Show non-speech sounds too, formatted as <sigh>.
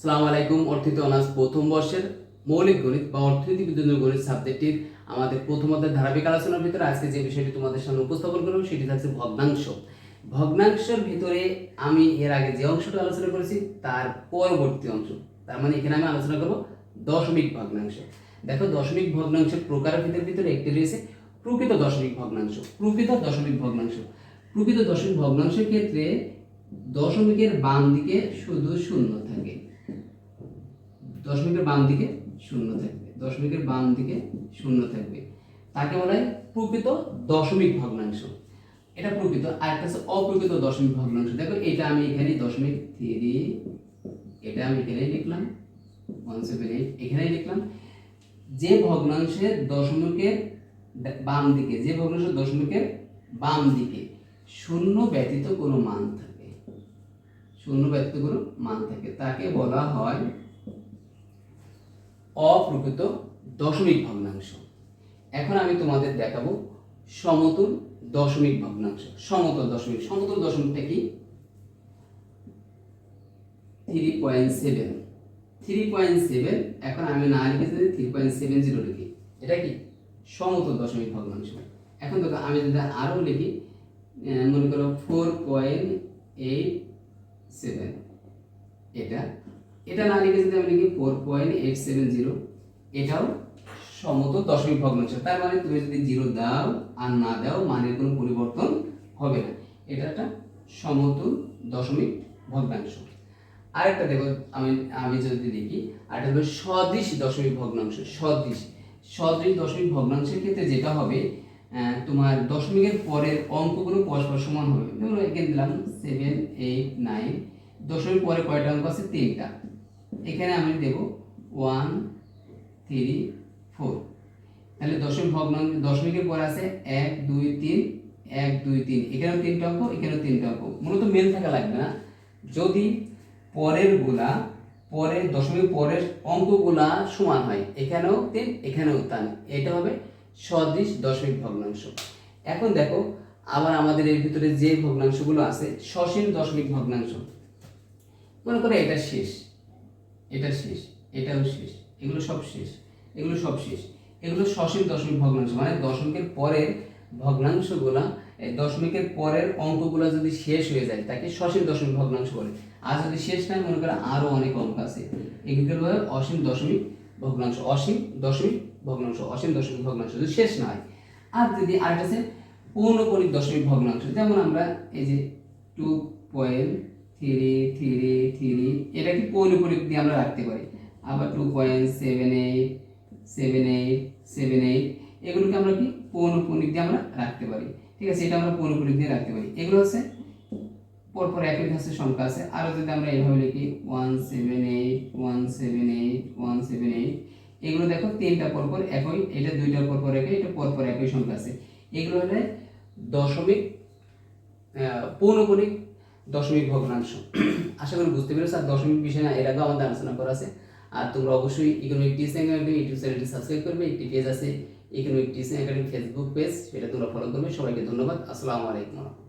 সালাম আলাইকুম। অর্থনীতি অনার্স প্রথম বর্ষের মৌলিক গণিত বা অর্থনীতি বিদ্যুৎ গণিত সাবজেক্টটির আমাদের প্রথম অধ্যায় ধারাবাহিক আলোচনার ভিতরে আজকে যে বিষয়টি তোমাদের সামনে উপস্থাপন করব সেটি থাকছে ভগ্নাংশ। ভগ্নাংশের ভিতরে আমি এর আগে যে অংশটা আলোচনা করেছি, তার পরবর্তী অংশ। তার মানে এখানে আমি আলোচনা করব দশমিক ভগ্নাংশ। দেখো, দশমিক ভগ্নাংশের প্রকারভেদের ভিতরে একটি রয়েছে প্রকৃত দশমিক ভগ্নাংশ। প্রকৃত দশমিক ভগ্নাংশ। প্রকৃত দশমিক ভগ্নাংশের ক্ষেত্রে দশমিকের বাম দিকে শুধু শূন্য থাকে। দশমিকের বাম দিকে শূন্য থাকবে। দশমিকের বাম দিকে শূন্য থাকবে। তাকে বলা হয় প্রকৃত দশমিক ভগ্নাংশ। এটা প্রকৃত আর একটা হচ্ছে অপ্রকৃত দশমিক ভগ্নাংশ। দেখো, এটা আমি এখানে দশমিক থ্রি এটা আমি এখানে লিখলাম। ওয়ান সেভেন এইট এখানেই লিখলাম। যে ভগ্নাংশের দশমিকের বাম দিকে, যে ভগ্নাংশের দশমিকের বাম দিকে শূন্য ব্যতীত কোনো মান থাকে। শূন্য ব্যতীত কোনো মান থাকে। তাকে বলা হয় অপ্রকৃত দশমিক ভগ্নাংশ। এখন আমি তোমাদের দেখাবো সমতুল দশমিক ভগ্নাংশ। সমতল দশমিক, সমতল দশমিকটা কি? Three point seven three point seven এখন আমি না লিখে যদি থ্রি পয়েন্ট সেভেন জিরো লিখি, এটা কি? সমতল দশমিক ভগ্নাংশ। এখন দেখো, আমি যদি আরও লিখি মনে করো ফোর পয়েন্ট এইট সেভেন এটা এটা না লিখে যদি আমি লিখি four point eight seven zero এটাও সমত দশমিক ভগ্নাংশ। তার মানে তুমি যদি জিরো দাও আর না দাও, মানের কোনো পরিবর্তন হবে না। এটা একটা সমত দশমিক ভগ্নাংশ। আরেকটা দেখো, আমি আমি যদি দেখি আরেকটা হলো সদৃশ দশমিক ভগ্নাংশ, সদৃশ। সদৃশ দশমিক ভগ্নাংশের ক্ষেত্রে যেটা হবে তোমার দশমিকের পরের অঙ্কগুলো পরস্পর সমান হবে যেমন এখানে দিলাম সেভেন এইট নাইন দশমিক পরে কয়টা অঙ্ক আছে? তিনটা। এখানে আমি দেব ওয়ান, থ্রি, ফোর। তাহলে দশমিক ভগ্নাংশ দশমিকের পর আছে এক, দুই, তিন, এক, দুই, তিন। এখানেও তিনটা অঙ্ক, এখানেও তিনটা অঙ্ক। মূলত মেল থাকা লাগবে না। যদি পরেরগুলা, পরের দশমিক পরের অঙ্কগুলা সমান হয়, এখানেও তিন, এখানেও তান। এটা হবে সদৃশ দশমিক ভগ্নাংশ। এখন দেখো, আবার আমাদের এর ভিতরে যে ভগ্নাংশগুলো আছে, সসীম দশমিক ভগ্নাংশ। মনে করো এটা শেষ। এটা শেষ, এটাও শেষ, এগুলো সব শেষ, এগুলো সব শেষ। এগুলো সসীম দশমিক ভগ্নাংশ মানে দশমিকের পরের ভগ্নাংশগুলা দশমিকের পরের অঙ্কগুলো যদি শেষ হয়ে যায়, তাকে সসীম দশমিক ভগ্নাংশ বলে। আর যদি শেষ নাই, মনে করো আরও অনেক অঙ্ক আছে। এগুলো অসীম দশমিক ভগ্নাংশ, অসীম দশমিক ভগ্নাংশ, অসীম দশমিক ভগ্নাংশ যদি শেষ না হয়। আর যদি আরেকটা আছে পৌনকণিক দশমিক ভগ্নাংশ, যেমন আমরা এই যে two point three three three এটা কি পৌনকণিক দিয়ে আমরা রাখতে পারি। আবার two point seven eight seven eight seven eight এগুলোকে আমরা কি? পৌনকণিক দিয়ে আমরা রাখতে পারি। ঠিক আছে, এটা আমরা পৌনকণিক দিয়ে রাখতে পারি। এগুলো হচ্ছে, পরপর একই ধাঁচের সংখ্যা আছে। আরও যদি আমরা এইভাবে লিখি one seven eight one seven eight one seven eight এগুলো দেখো, তিনটা পরপর একই, এটা দুইটা পরপর একই, এটা পরপর একই সংখ্যা আছে। এগুলো হলে দশমিক পৌনকণিক দশমিক ভগ্নাংশ। <clears throat> আশা করি বুঝতে পেরেছ, আর দশমিক বিষয় না, এর আগেও আমাদের আলোচনা করা আছে। আর তোমরা অবশ্যই ইকোনমিক টিচিং একাডেমি ইউটিউব চ্যানেলটি সাবস্ক্রাইব করবে। একটি পেজ আছে economic teaching academy Facebook page সেটা তোমরা ফলো করবে। সবাইকে ধন্যবাদ। আসসালামু আলাইকুম।